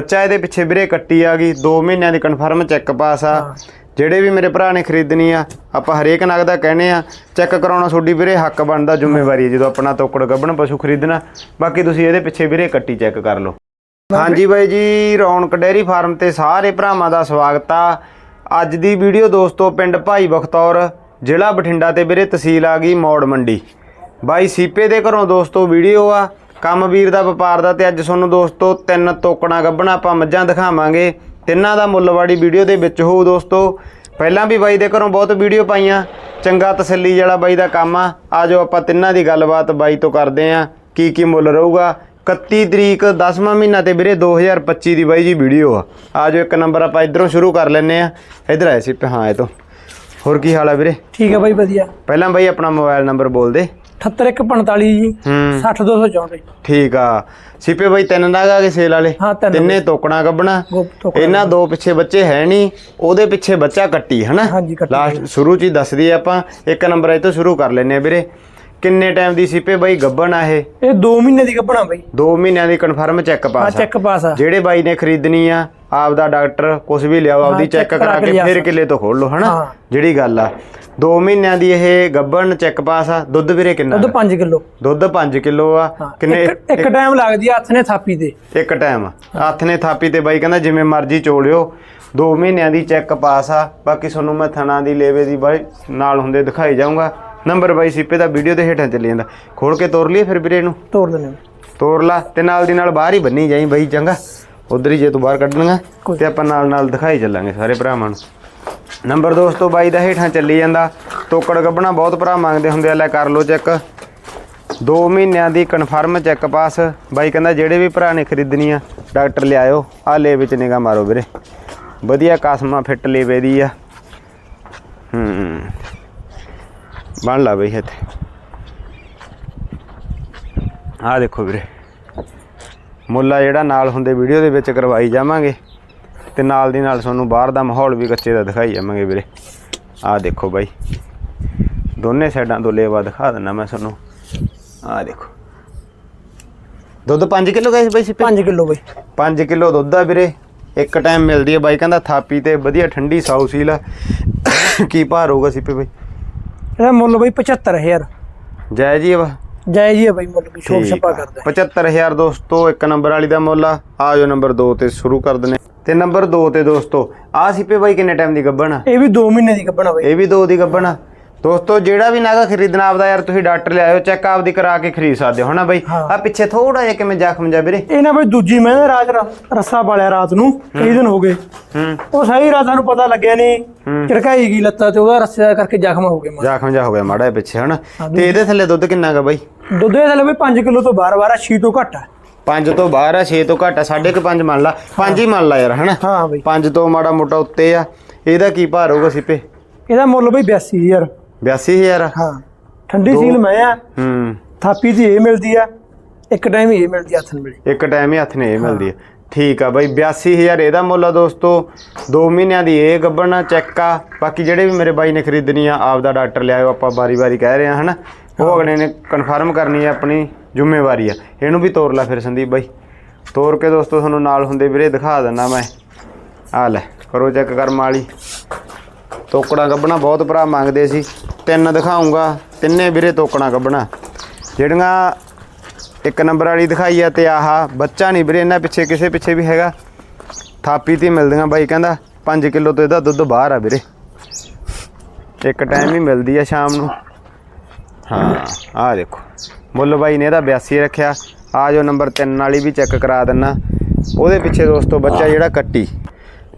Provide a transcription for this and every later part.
ਬੱਚਾ ਇਹਦੇ ਪਿੱਛੇ ਵੀਰੇ ਕੱਟੀ ਆ ਗਈ 2 ਮਹੀਨਿਆਂ ਦੀ ਕਨਫਰਮ ਚੈੱਕ ਪਾਸ ਆ। ਜਿਹੜੇ ਵੀ ਮੇਰੇ ਭਰਾ ਨੇ ਖਰੀਦਣੀ ਆ ਆਪਾਂ ਹਰੇਕ ਨਗ ਦਾ ਕਹਿੰਦੇ ਆ ਚੈੱਕ ਕਰਾਉਣਾ ਤੁਹਾਡੀ ਵੀਰੇ ਹੱਕ ਬਣਦਾ ਜ਼ਿੰਮੇਵਾਰੀ ਹੈ ਜਦੋਂ ਆਪਣਾ ਤੋਕੜ ਗੱਭਣ ਪਸ਼ੂ ਖਰੀਦਣਾ। ਬਾਕੀ ਤੁਸੀਂ ਇਹਦੇ ਪਿੱਛੇ ਵੀਰੇ ਕੱਟੀ ਚੈੱਕ ਕਰ ਲਓ। ਹਾਂਜੀ ਬਾਈ ਜੀ ਰੌਣਕ ਡੇਅਰੀ ਫਾਰਮ ਤੇ ਸਾਰੇ ਭਰਾਵਾਂ ਦਾ ਸਵਾਗਤ ਆ। ਅੱਜ ਦੀ ਵੀਡੀਓ ਦੋਸਤੋ ਪਿੰਡ ਭਾਈ ਬਖਤੌਰ ਜ਼ਿਲ੍ਹਾ ਬਠਿੰਡਾ ਤੇ ਵੀਰੇ ਤਹਿਸੀਲ ਆ ਗਈ ਮੌੜ ਮੰਡੀ। ਬਾਈ ਸੀਪੇ ਦੇ ਘਰੋਂ ਦੋਸਤੋ ਵੀਡੀਓ ਆ। ਕੰਮ ਵੀਰ ਦਾ ਵਪਾਰ ਦਾ ਤੇ ਅੱਜ ਤੁਹਾਨੂੰ ਦੋਸਤੋ ਤਿੰਨ ਤੋਕੜਾਂ ਗੱਭਣਾ ਆਪਾਂ ਮੱਝਾਂ ਦਿਖਾਵਾਂਗੇ। ਤਿੰਨਾਂ ਦਾ ਮੁੱਲਵਾੜੀ ਵੀਡੀਓ ਦੇ ਵਿੱਚ ਹੋਊ ਦੋਸਤੋ। ਪਹਿਲਾਂ ਵੀ ਬਾਈ ਦੇ ਘਰੋਂ ਬਹੁਤ ਵੀਡੀਓ ਪਾਈਆਂ। ਚੰਗਾ ਤਸੱਲੀ ਵਾਲਾ ਬਾਈ ਦਾ ਕੰਮ ਆ। ਆਜੋ ਆਪਾਂ ਤਿੰਨਾਂ ਦੀ ਗੱਲਬਾਤ ਬਾਈ ਤੋਂ ਕਰਦੇ ਆਂ, ਕੀ ਕੀ ਮੁੱਲ ਰਹੂਗਾ। 31 ਤਰੀਕ 10ਵਾਂ ਮਹੀਨਾ ਤੇ ਵੀਰੇ 2025 ਦੀ ਬਾਈ ਜੀ ਵੀਡੀਓ ਆ। ਆਜੋ ਇੱਕ ਨੰਬਰ ਆਪਾਂ ਇਧਰੋਂ ਸ਼ੁਰੂ ਕਰ ਲੈਨੇ ਆ। ਇਧਰ ਆਏ ਸੀ, ਹਾਂ, ਇਹ ਤੋਂ। ਹੋਰ ਕੀ ਹਾਲ ਆ ਵੀਰੇ? ਠੀਕ ਹੈ ਬਾਈ ਵਧੀਆ। ਪਹਿਲਾਂ ਬਾਈ ਆਪਣਾ ਮੋਬਾਈਲ ਨੰਬਰ ਬੋਲ ਦੇ। 78145 ਜੀ ਹੂੰ। 60264 ਠੀਕ ਆ। ਸੀਪੇ ਬਾਈ ਤਿੰਨ ਨਾਗ ਆ ਗਏ ਸੇਲ ਵਾਲੇ? ਹਾਂ, ਤਿੰਨ ਤਿੰਨੇ ਤੋਕਣਾ ਕੱਢਣਾ ਇਹਨਾਂ ਦੋ ਪਿੱਛੇ ਬੱਚੇ ਹੈ ਨਹੀਂ ਉਹਦੇ ਪਿੱਛੇ ਬੱਚਾ ਕੱਟੀ ਹਨਾ? ਹਾਂਜੀ, ਕੱਟੀ ਲਾਸਟ ਸ਼ੁਰੂ ਚ ਹੀ ਦੱਸ ਦਈਏ ਆਪਾਂ ਇੱਕ ਨੰਬਰ ਇਹ ਤੋਂ ਸ਼ੁਰੂ ਕਰ ਲੈਨੇ ਆ ਵੀਰੇ। ਕਿੰਨੇ ਟਾਈਮ ਦੀ ਸੀਪੇ ਬਾਈ ਗੱਬਣ ਆ ਇਹ? ਇਹ 2 ਮਹੀਨੇ ਦੀ ਗੱਭਣਾ ਬਾਈ। 2 ਮਹੀਨਿਆਂ ਦੀ ਕਨਫਰਮ ਚੈੱਕ ਪਾਸ ਆ। ਚੈੱਕ ਪਾਸ ਆ। ਜਿਹੜੇ ਬਾਈ ਨੇ ਖਰੀਦਣੀ ਆ ਆਪ ਦਾ ਡਾਕਟਰ ਕੁਝ ਵੀ ਲਿਆਓ ਆਪਦੀ ਚੈੱਕ ਕਰਾ ਕੇ ਫਿਰ। ਕਿੱਲੇ ਤੋਂ ਖੋਲ ਲਓ ਹਨਾ। ਜਿਹੜੀ ਗੱਲ ਆ। 2 ਮਹੀਨਿਆਂ ਦੀ ਇਹ ਗੱਬਣ ਚੈੱਕ ਪਾਸ ਆ। ਦੁੱਧ ਵੀਰੇ ਕਿੰਨਾ ਦੁੱਧ 5 ਕਿਲੋ। ਦੁੱਧ 5 ਕਿਲੋ ਆ। ਕਿੰਨੇ ਇੱਕ ਟਾਈਮ ਲੱਗਦੀ ਆ ਹੱਥ ਨੇ ਥਾਪੀ ਤੇ। ਇੱਕ ਟਾਈਮ ਹੱਥ ਨੇ ਥਾਪੀ ਤੇ ਬਾਈ ਕਹਿੰਦਾ ਜਿਵੇਂ ਮਰਜ਼ੀ ਚੋਲਿਓ। 2 ਮਹੀਨਿਆਂ ਦੀ ਚੈੱਕ ਪਾਸ ਆ। ਬਾਕੀ ਤੁਹਾਨੂੰ ਮੈਂ ਥਣਾ ਦੀ ਲੇਵੇ ਦੀ ਬਾਈ ਨਾਲ ਹੁੰਦੇ ਦਿਖਾਈ ਜਾਊਂਗਾ। ਨੰਬਰ ਬਾਈ ਸੀਪੇ ਦਾ ਵੀਡੀਓ ਦੇ ਹੇਠਾਂ ਚੱਲੀ ਜਾਂਦਾ। ਖੋਲ ਕੇ ਤੋਰ ਲਈਏ ਫਿਰ ਵੀਰੇ ਇਹਨੂੰ। ਤੋੜ ਦਿੰਦੇ ਤੋੜ ਲਾ ਤੇ ਨਾਲ ਦੀ ਨਾਲ ਬਾਹਰ ਹੀ ਬੰਨੀ ਜਾਈ ਬਾਈ ਚੰਗਾ। ਉਧਰ ਹੀ ਜੇ ਤੂੰ ਬਾਹਰ ਕੱਢਣਗਾ। ਤੇ ਆਪਾਂ ਨਾਲ ਨਾਲ ਦਿਖਾਈ ਚੱਲਾਂਗੇ ਸਾਰੇ ਭਰਾਵਾਂ ਨੂੰ। ਨੰਬਰ ਦੋਸਤੋ ਬਾਈ ਦਾ ਹੇਠਾਂ ਚੱਲੀ ਜਾਂਦਾ। ਤੋਕੜ ਗੱਬਣਾ ਬਹੁਤ ਭਰਾ ਮੰਗਦੇ ਹੁੰਦੇ ਆ ਲੈ ਕਰ ਲਓ ਚੈੱਕ 2 ਮਹੀਨਿਆਂ ਦੀ ਕਨਫਰਮ ਚੈੱਕ ਪਾਸ ਬਾਈ ਕਹਿੰਦਾ ਜਿਹੜੇ ਵੀ ਭਰਾ ਨੇ ਖਰੀਦਣੀ ਆ ਡਾਕਟਰ ਲਿਆਇਓ। ਆ ਲੈ ਵਿੱਚ ਨਿਗਾ ਮਾਰੋ ਵੀਰੇ। ਵਧੀਆ ਕਸਮਾ ਫਿੱਟ ਲੇਵੇ ਦੀ ਆ। ਹੂੰ ਬਣ ਲਾ ਬਈ ਇੱਥੇ। ਆ ਦੇਖੋ ਵੀਰੇ। ਮੁੱਲਾ ਜਿਹੜਾ ਨਾਲ ਹੁੰਦੇ ਵੀਡੀਓ ਦੇ ਵਿੱਚ ਕਰਵਾਈ ਜਾਵਾਂਗੇ। ਤੇ ਨਾਲ ਦੀ ਨਾਲ ਤੁਹਾਨੂੰ ਬਾਹਰ ਦਾ ਮਾਹੌਲ ਵੀ ਕੱਚੇ ਦਾ ਦਿਖਾਈ ਜਾਵਾਂਗੇ ਵੀਰੇ। ਆਹ ਦੇਖੋ ਬਾਈ। ਦੋਨੇ ਸਾਈਡਾਂ ਤੋਂ ਲੇਵਾ ਦਿਖਾ ਦਿੰਦਾ ਮੈਂ ਤੁਹਾਨੂੰ। ਆਹ ਦੇਖੋ। ਦੁੱਧ 5 ਕਿਲੋ ਗਏ ਬਾਈ ਸਿੱਪੇ? 5 ਕਿਲੋ ਬਾਈ। 5 ਕਿਲੋ ਦੁੱਧ ਆ ਵੀਰੇ। ਇੱਕ ਟਾਈਮ ਮਿਲਦੀ ਹੈ ਬਾਈ ਕਹਿੰਦਾ ਥਾਪੀ ਤੇ ਵਧੀਆ ਠੰਡੀ ਸਾਊ ਸੀਲ ਆ। ਕੀ ਭਾਰ ਹੋਊਗਾ ਸਿੱਪੇ ਬਾਈ? ਇਹਦਾ ਮੁੱਲ ਬਾਈ 75000 ਜੈ ਜੀ ਵਾ। ਜੈ ਜੀ ਆ ਬਾਈ ਮੁੱਲ ਛੋਟ ਠੀਕ ਛੱਪਾ ਆ। ਕਰਦਾ। 75000 ਦੋਸਤੋ ਇੱਕ ਨੰਬਰ ਵਾਲੀ ਦਾ ਮੁੱਲ ਆ। ਆਜੋ ਨੰਬਰ 2 ਤੇ ਸ਼ੁਰੂ ਕਰ ਦਨੇ ਤੇ ਨੰਬਰ 2 ਤੇ ਦੋਸਤੋ ਆ ਸਿੱਪੇ ਬਾਈ ਕਿੰਨੇ ਟਾਈਮ ਦੀ ਗੱਬਣ ਆ ਇਹ ਵੀ 2 ਮਹੀਨੇ ਦੀ ਗੱਭਣਾ ਬਾਈ। ਇਹ ਵੀ 2 ਦੀ ਗੱਬਣ ਆ। ਦੋਸਤੋ ਜਿਹੜਾ ਵੀ ਨਾਗਾ ਖਰੀਦਣਾ ਆਪਦਾ ਯਾਰ ਤੁਸੀਂ ਡਾਕਟਰ ਲਿਆਇਓ ਚੈੱਕ ਆਪਦੀ ਕਰਾ ਕੇ ਖਰੀਦ ਸਕਦੇ ਹੋ ਹਨਾ ਬਾਈ। ਆ ਪਿੱਛੇ ਥੋੜਾ ਜਿਹਾ ਕਿਵੇਂ ਜ਼ਖਮ ਜਾ ਵੀਰੇ? ਇਹ ਨਾ ਬਾਈ ਦੂਜੀ ਮੈਂ ਨਾ ਰਾਤ ਰ- ਰੱਸਾ ਪਾਲਿਆ ਰਾਤ ਨੂੰ ਕਈ ਦਿਨ ਹੋ ਗਏ। ਹੂੰ। ਉਹ ਸਹੀ ਰਾਤ ਸਾਨੂੰ ਪਤਾ ਲੱਗਿਆ ਨਹੀਂ ਝੜਕਾਈ ਗਈ ਲੱਤਾਂ ਤੇ ਉਹਦਾ ਰੱਸੇ ਕਰਕੇ ਜ਼ਖਮ ਹੋ ਗਏ ਮਾਰੇ। ਜ਼ਖਮ ਜਾ ਹੋ ਗਿਆ ਮਾੜਾ ਜਿਹਾ ਪਿੱਛੇ ਹਨਾ? ਤੇ ਇਹਦੇ ਥੱਲੇ ਦੁੱਧ ਕਿੰਨਾ ਗਾ ਬਾਈ? ਦੁੱਧ ਦੇ ਥੱਲੇ ਬਾਈ 5 ਕਿਲੋ ਤੋਂ ਬਾਹਰ ਬਾਹਰ 6 ਤੋਂ ਘੱਟ ਆ। 5 ਤੋਂ ਬਾਹਰ ਆ 6 ਤੋਂ ਘੱਟ ਆ 5.5 ਮੰਨ ਲਾ। 5 ਹੀ ਮੰਨ ਲਾ ਯਾਰ ਹਨਾ? ਹਾਂ ਬਾਈ। 5 ਤੋਂ ਮਾੜਾ ਮੋਟਾ ਉੱਤੇ ਆ। ਇਹਦਾ ਕੀ ਭਾਰ ਹੋਊਗਾ ਸਿੱਪੇ? ਇਹਦਾ ਮੁੱਲ ਬਾਈ 82000 82000 ਹਾਂ ਠੰਡੀ ਸੀਲ ਮੈਂ ਆ। ਹੂੰ। ਥਾਪੀ ਦੀ ਇਹ ਮਿਲਦੀ ਆ ਇੱਕ ਟਾਈਮ ਹੀ ਇਹ ਮਿਲਦੀ ਆ ਹੱਥ ਨੂੰ ਮਿਲੀ। ਇੱਕ ਟਾਈਮ ਹੀ ਹੱਥ ਨੇ ਇਹ ਮਿਲਦੀ ਹੈ। ਠੀਕ ਆ ਬਾਈ 82000 ਇਹਦਾ ਮੁੱਲ ਆ ਦੋਸਤੋ। 2 ਮਹੀਨਿਆਂ ਦੀ ਇਹ ਗੱਬਣਾ ਚੈੱਕ ਆ। ਬਾਕੀ ਜਿਹੜੇ ਵੀ ਮੇਰੇ ਬਾਈ ਨੇ ਖਰੀਦਣੀ ਆ ਆਪ ਦਾ ਡਾਕਟਰ ਲਿਆਇਓ ਆਪਾਂ ਬਾਰੀ-ਬਾਰੀ ਕਹਿ ਰਹੇ ਆ ਹਨਾ? ਉਹ ਅਗਲੇ ਨੇ ਕਨਫਰਮ ਕਰਨੀ ਹੈ ਆਪਣੀ ਜ਼ਿੰਮੇਵਾਰੀ ਆ। ਇਹਨੂੰ ਵੀ ਤੋਰ ਲੈ ਫਿਰ ਸੰਦੀਪ ਬਾਈ। ਤੋਰ ਕੇ ਦੋਸਤੋ ਤੁਹਾਨੂੰ ਨਾਲ ਹੁੰਦੇ ਵੀਰੇ ਦਿਖਾ ਦਿੰਦਾ ਮੈਂ। ਆ ਲੈ ਕਰੋ ਚੈੱਕ ਕਰਮ ਵਾਲੀ। ਤੋਕੜਾਂ ਗੱਬਣਾ ਬਹੁਤ ਭਰਾ ਮੰਗਦੇ ਸੀ। ਤਿੰਨ ਦਿਖਾਉਂਗਾ ਤਿੰਨੇ ਵੀਰੇ ਤੋਕੜਾਂ ਗੱਬਣਾ। ਜਿਹੜੀਆਂ ਇੱਕ ਨੰਬਰ ਵਾਲੀ ਦਿਖਾਈ ਆ ਤੇ ਆਹ ਬੱਚਾ ਨਹੀਂ ਵੀਰੇ, ਇਹਨਾਂ ਪਿੱਛੇ ਕਿਸੇ ਪਿੱਛੇ ਵੀ ਹੈਗਾ। ਥਾਪੀ ਤੇ ਮਿਲਦੀਆਂ ਬਾਈ ਕਹਿੰਦਾ 5 ਕਿਲੋ ਤੋਂ ਇਹਦਾ ਦੁੱਧ ਬਾਹਰ ਆ ਵੀਰੇ। ਇੱਕ ਟਾਈਮ ਹੀ ਮਿਲਦੀ ਆ ਸ਼ਾਮ ਨੂੰ। ਹਾਂ, ਆਹ ਦੇਖੋ। ਮੁੱਲ ਬਾਈ ਨੇ ਇਹਦਾ 82 ਰੱਖਿਆ। ਆ ਜੋ ਨੰਬਰ 3 ਵਾਲੀ ਵੀ ਚੈੱਕ ਕਰਾ ਦਿੰਨਾ। ਉਹਦੇ ਪਿੱਛੇ ਦੋਸਤੋ ਬੱਚਾ ਜਿਹੜਾ ਕੱਟੀ।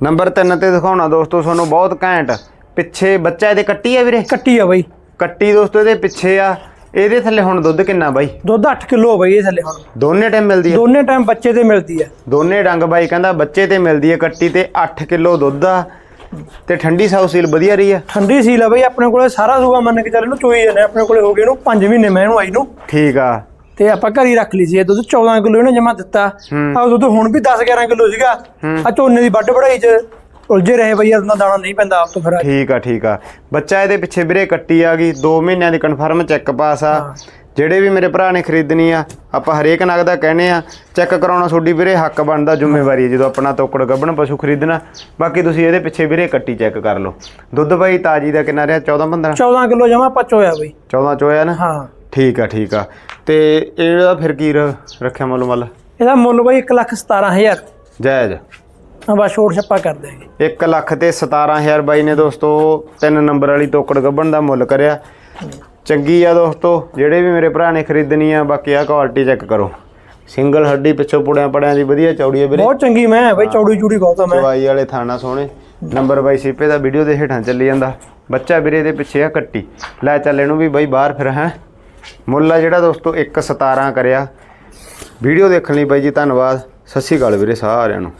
ਨੰਬਰ 3 ਤੇ ਦਿਖਾਉਣਾ ਦੋਸਤੋ, ਤੁਹਾਨੂੰ ਬਹੁਤ ਘੈਂਟ। ਪਿੱਛੇ ਬੱਚਾ ਇਹਦੇ ਕੱਟੀ ਆ ਵੀਰੇ? ਕੱਟੀ ਆ ਬਾਈ। ਕੱਟੀ ਦੋਸਤੋ ਇਹਦੇ ਪਿੱਛੇ ਆ। ਇਹਦੇ ਥੱਲੇ ਹੁਣ ਦੁੱਧ ਕਿੰਨਾ ਬਾਈ? ਦੁੱਧ 8 ਕਿਲੋ ਬਾਈ ਇਹ ਥੱਲੇ ਹੁਣ। ਦੋਨੇ ਟਾਈਮ ਮਿਲਦੀ ਆ? ਦੋਨੇ ਟਾਈਮ ਬੱਚੇ ਤੇ ਮਿਲਦੀ ਆ। ਦੋਨੇ ਡੰਗ ਬਾਈ ਕਹਿੰਦਾ ਬੱਚੇ ਤੇ ਮਿਲਦੀ ਹੈ ਕੱਟੀ ਤੇ 8 ਕਿਲੋ ਦੁੱਧ ਆ। ਤੇ ਠੰਡੀ ਸਾਊ ਸੀਲ ਵਧੀਆ ਰਹੀ ਆ? ਠੰਡੀ ਸੀਲ ਆ ਬਾਈ ਆਪਣੇ ਕੋਲੇ ਸਾਰਾ ਸੂਆ ਮੰਨ ਕੇ ਚੱਲ ਇਹਨੂੰ ਚੋਈ ਜਾਂਦੇ ਆਪਣੇ ਕੋਲੇ ਹੋ ਗਏ ਇਹਨੂੰ 5 ਮਹੀਨੇ ਮੈਂ ਇਹਨੂੰ ਆਈ ਨੂੰ। ਠੀਕ ਆ। ਤੇ ਆਪਾਂ ਘਰ ਹੀ ਰੱਖ ਲਈ ਸੀ ਇਹ ਦੁੱਧ। 14 ਕਿਲੋ ਇਹਨੇ ਜਮਾ ਦਿੱਤਾ। ਆ ਦੁੱਧ ਹੁਣ ਵੀ 10 11 ਕਿਲੋ ਸੀਗਾ। ਆ ਝੋਨੇ ਦੀ ਵੱਢ ਵਢਾਈ ਚ। ਉਲਝੇ ਰਹੇ ਬਈ ਉਹਨਾਂ ਦਾਣਾ ਨਹੀਂ ਪੈਂਦਾ ਆਪ ਤੋਂ ਫਿਰ ਠੀਕ ਆ ਠੀਕ ਆ। ਬੱਚਾ ਇਹਦੇ ਪਿੱਛੇ ਵੀਰੇ ਕੱਟੀ ਆ ਗਈ 2 ਮਹੀਨਿਆਂ ਦੀ ਕਨਫਰਮ ਚੈੱਕ ਪਾਸ ਆ। ਜਿਹੜੇ ਵੀ ਮੇਰੇ ਭਰਾ ਨੇ ਖਰੀਦਣੀ ਆ ਆਪਾਂ ਹਰੇਕ ਨਗ ਦਾ ਕਹਿੰਦੇ ਆ ਚੈੱਕ ਕਰਾਉਣਾ ਤੁਹਾਡੀ ਵੀਰੇ ਹੱਕ ਬਣਦਾ ਜ਼ਿੰਮੇਵਾਰੀ ਹੈ ਜਦੋਂ ਆਪਣਾ ਤੋਕੜ ਗੱਭਣ ਪਸ਼ੂ ਖਰੀਦਣਾ। ਬਾਕੀ ਤੁਸੀਂ ਇਹਦੇ ਪਿੱਛੇ ਵੀਰੇ ਕੱਟੀ ਚੈੱਕ ਕਰ ਲਓ। ਦੁੱਧ ਬਾਈ ਤਾਜੀ ਦਾ ਕਿੰਨਾ ਰਿਹਾ? 14 15 14 ਕਿਲੋ ਜਮਾ ਪਚ ਹੋਇਆ ਬਈ। 14 ਚੋਇਆ ਨਾ? ਹਾਂ। ਠੀਕ ਆ ਠੀਕ ਆ। ਤੇ ਇਹਦਾ ਫਿਰ ਕੀ ਰੱਖਿਆ ਮੁੱਲ ਮੱਲ ਇਹਦਾ ਮੁੱਲ ਬਈ 1 ਲੱਖ 17000 ਜਾਇਜ਼। ਆ ਬਸ ਛੋੜ ਛੱਪਾ ਕਰ ਦੇਗੇ 1 ਲੱਖ ਤੇ 17000 ਬਾਈ ਨੇ ਦੋਸਤੋ ਤਿੰਨ ਨੰਬਰ ਵਾਲੀ ਤੋਕੜ ਗੱਭਣ ਦਾ ਮੁੱਲ ਕਰਿਆ। ਚੰਗੀ ਆ ਦੋਸਤੋ ਜਿਹੜੇ ਵੀ ਮੇਰੇ ਭਰਾ ਨੇ ਖਰੀਦਣੀ ਆ ਬਾਕੀ ਆ ਕੁਆਲਿਟੀ ਚੈੱਕ ਕਰੋ। ਸਿੰਗਲ ਹੱਡੀ ਪਿੱਛੋਂ ਪੁੜਿਆਂ ਪੜਿਆਂ ਦੀ ਵਧੀਆ ਚੌੜੀ ਹੈ ਵੀਰੇ। ਬਹੁਤ ਚੰਗੀ ਮੈਂ ਹੈ। ਬਈ ਚੌੜੀ ਚੂੜੀ ਬਹੁਤ ਆ ਮੈਂ। ਚਵਾਈ ਵਾਲੇ ਥਾਣਾ ਸੋਹਣੇ। ਨੰਬਰ ਬਾਈ ਸੀਪੇ ਦਾ ਵੀਡੀਓ ਦੇ ਹੇਠਾਂ ਚੱਲੀ ਜਾਂਦਾ। ਬੱਚਾ ਵੀਰੇ ਦੇ ਪਿੱਛੇ ਆ ਕੱਟੀ। ਲੈ ਚੱਲ ਇਹਨੂੰ ਵੀ ਬਾਈ ਬਾਹਰ ਫਿਰ ਹੈ। ਮੁੱਲ ਆ ਜਿਹੜਾ ਦੋਸਤੋ 117 ਕਰਿਆ। ਵੀਡੀਓ ਦੇਖਣ ਲਈ ਬਾਈ ਜੀ ਧੰਨਵਾਦ। ਸਤਿ ਸ਼੍ਰੀ ਅਕਾਲ ਵੀਰੇ ਸਾਰਿਆਂ ਨੂੰ।